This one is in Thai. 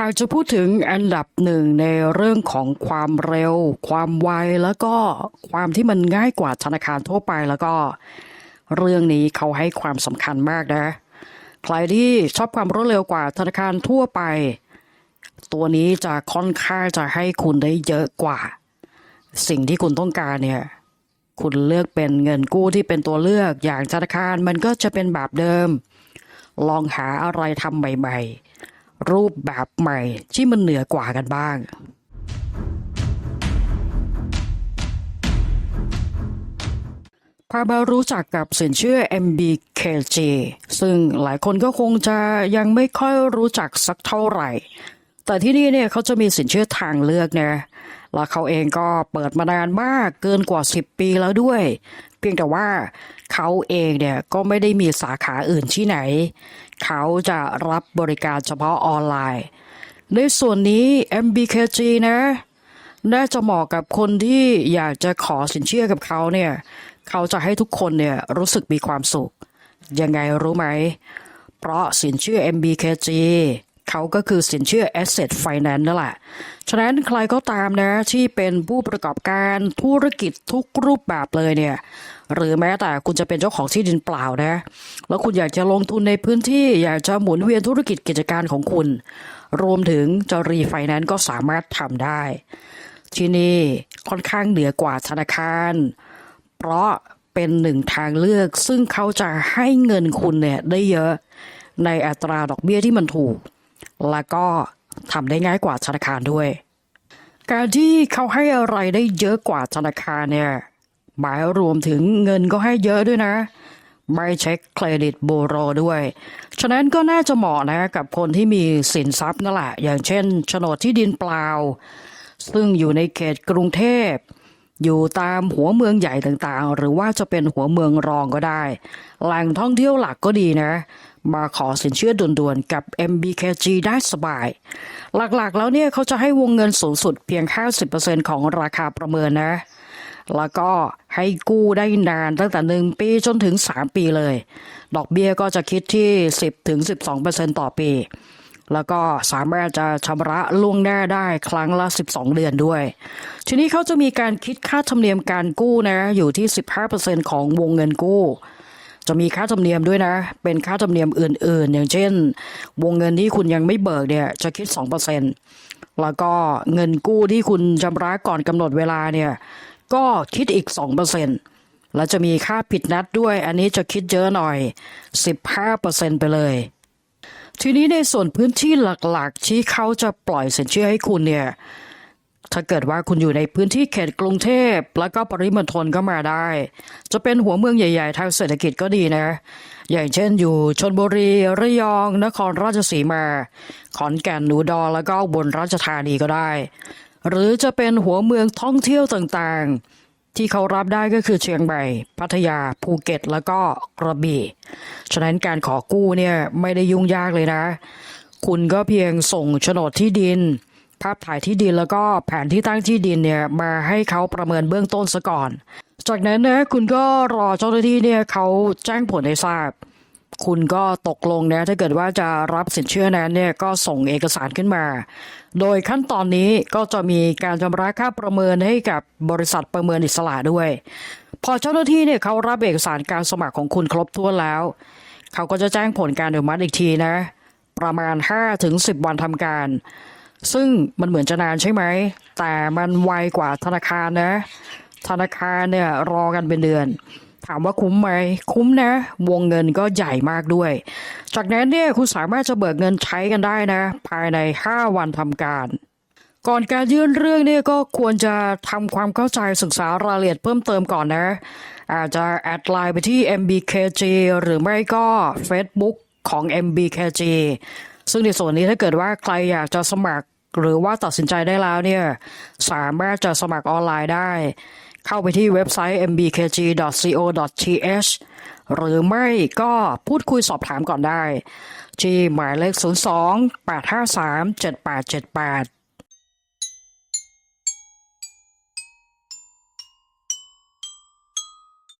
หากจะพูดถึงอันดับหนึ่งในเรื่องของความเร็ว ความไวแล้วก็ความที่มันง่ายกว่าธนาคารทั่วไปแล้วก็ เรื่องนี้เขาให้ความสำคัญมากนะ ใครที่ชอบความรวดเร็วกว่าธนาคารทั่วไป ตัวนี้จะค่อนข้างจะให้คุณได้เยอะกว่า สิ่งที่คุณต้องการเนี่ยคุณเลือกเป็นเงินกู้ที่เป็นตัวเลือกอย่างธนาคารมันก็จะเป็นแบบเดิม ลองหาอะไรทำใหม่ๆ รูปแบบใหม่ที่มันเหนือกว่ากันบ้างพามารู้จักกับสินเชื่อ MBKG ซึ่งหลายคนก็คงจะยังไม่ค่อยรู้จักสักเท่าไหร่ แต่ที่นี่เนี่ยเขาจะมีสินเชื่อทางเลือกนะแล้วเขาเองก็เปิดมานานมากเกินกว่า 10 ปีแล้วด้วย เพียงแต่ว่าเขาเองเนี่ยก็ไม่ได้มีสาขาอื่นที่ไหน เขาจะรับบริการเฉพาะออนไลน์ ในส่วนนี้ MBKG นะน่าจะเหมาะกับคนที่อยากจะขอสินเชื่อกับเขาเนี่ย เขาจะให้ทุกคนเนี่ยรู้สึกมีความสุข ยังไงรู้ไหม เพราะสินเชื่อ MBKG เขาก็คือสินเชื่อ Asset Finance นั่นแหละ ฉะนั้นใครก็ตามนะที่เป็นผู้ประกอบการธุรกิจทุกรูปแบบเลยเนี่ย หรือแม้แต่คุณจะเป็นเจ้าของที่ดินเปล่านะ แล้วคุณอยากจะลงทุนในพื้นที่อยากจะหมุนเวียนธุรกิจกิจการของคุณ รวมถึงจะรีไฟแนนซ์ก็สามารถทำได้ ที่นี่ค่อนข้างเหนือกว่าธนาคาร เพราะเป็นหนึ่งทางเลือกซึ่งเขาจะให้เงินคุณเนี่ยได้เยอะในอัตราดอกเบี้ยที่มันถูก แล้วก็ทำได้ง่ายกว่าธนาคารด้วย การที่เขาให้อะไรได้เยอะกว่าธนาคารเนี่ยหมายรวมถึงเงินก็ให้เยอะด้วยนะ ไม่เช็คเครดิตบูโรด้วย ฉะนั้นก็น่าจะเหมาะนะกับคนที่มีสินทรัพย์นั่นแหละ อย่างเช่นโฉนดที่ดินเปล่า ซึ่งอยู่ในเขตกรุงเทพ อยู่ตามหัวเมืองใหญ่ต่างๆ หรือว่าจะเป็นหัวเมืองรองก็ได้ แหล่งท่องเที่ยวหลักก็ดีนะ มาขอสินเชื่อด่วนๆ กับ MBKG ได้สบาย หลักๆแล้วเนี่ยเขาจะให้วงเงินสูงสุดเพียง 50%ของราคาประเมินนะ แล้วก็ให้กู้ได้นานตั้งแต่ 1 ปีจนถึง 3 ปีเลย ดอกเบี้ยก็จะคิดที่ 10ถึง12%ต่อปี แล้วก็สามารถจะชำระล่วงหน้าได้ครั้งละ 12 เดือนด้วย ทีนี้เขาจะมีการคิดค่าธรรมเนียมการกู้นะอยู่ที่ 15%ของวงเงินกู้ จะมีค่าธรรมเนียมด้วยนะ เป็นค่าธรรมเนียมอื่น ๆ อย่างเช่น วงเงินที่คุณยังไม่เบิกเนี่ยจะคิด 2%แล้วก็เงินกู้ที่คุณชำระก่อนกำหนดเวลาเนี่ยก็คิดอีก 2%แล้วจะมีค่าผิดนัดด้วย อันนี้จะคิดเยอะหน่อย 15%ไปเลย ทีนี้ในส่วนพื้นที่หลักๆ ที่เขาจะปล่อยสินเชื่อให้คุณเนี่ย ถ้าเกิดว่าคุณอยู่ในพื้นที่เขตกรุงเทพ แล้วก็ปริมณฑลก็มาได้ จะเป็นหัวเมืองใหญ่ๆ ทางเศรษฐกิจก็ดีนะ อย่างเช่นอยู่ชนบุรี ระยอง นครราชสีมา ขอนแก่นหนูดอ แล้วก็บนราชธานีก็ได้ หรือจะเป็นหัวเมืองท่องเที่ยวต่างๆ ที่เขารับได้ก็คือเชียงใหม่พัทยาภูเก็ตแล้วก็กระบี่ ฉะนั้นการขอกู้เนี่ยไม่ได้ยุ่งยากเลยนะ คุณก็เพียงส่งโฉนดที่ดิน ภาพถ่ายที่ดินแล้วก็แผนที่ตั้งที่ดินเนี่ยมาให้เขาประเมินเบื้องต้นซะก่อน จากนั้นนะคุณก็รอเจ้าหน้าที่เนี่ยเขาแจ้งผลให้ทราบ คุณก็ตกลงนะถ้าเกิดว่าจะรับสินเชื่อนั้นเนี่ยก็ส่งเอกสารขึ้นมา โดยขั้นตอนนี้ก็จะมีการชำระค่าประเมินให้กับบริษัทประเมินอิสระด้วย พอเจ้าหน้าที่เนี่ยเขารับเอกสารการสมัครของคุณครบถ้วนแล้ว เขาก็จะแจ้งผลการอนุมัติอีกทีนะ ประมาณ 5-10 วันทำการ ซึ่งมันเหมือนจะนานใช่ไหม แต่มันไวกว่าธนาคารนะ ธนาคารเนี่ยรอกันเป็นเดือน ถามว่าคุ้มไหมคุ้มนะ วงเงินก็ใหญ่มากด้วย จากนั้นเนี่ยคุณสามารถจะเบิกเงินใช้กันได้นะ ภายใน 5 วันทำการก่อนการยื่นเรื่องเนี่ยก็ควรจะทำความเข้าใจศึกษารายละเอียดเพิ่มเติมก่อนนะ อาจจะแอดไลน์ไปที่ MBKG หรือไม่ก็ Facebook ของ MBKG ซึ่งในส่วนนี้ถ้าเกิดว่าใครอยากจะสมัครหรือว่าตัดสินใจได้แล้วเนี่ย สามารถจะสมัครออนไลน์ได้ เข้าไปที่เว็บไซต์ mbkg.co.th หรือไม่ก็พูดคุยสอบถามก่อนได้ ที่หมายเลข 02 853 7878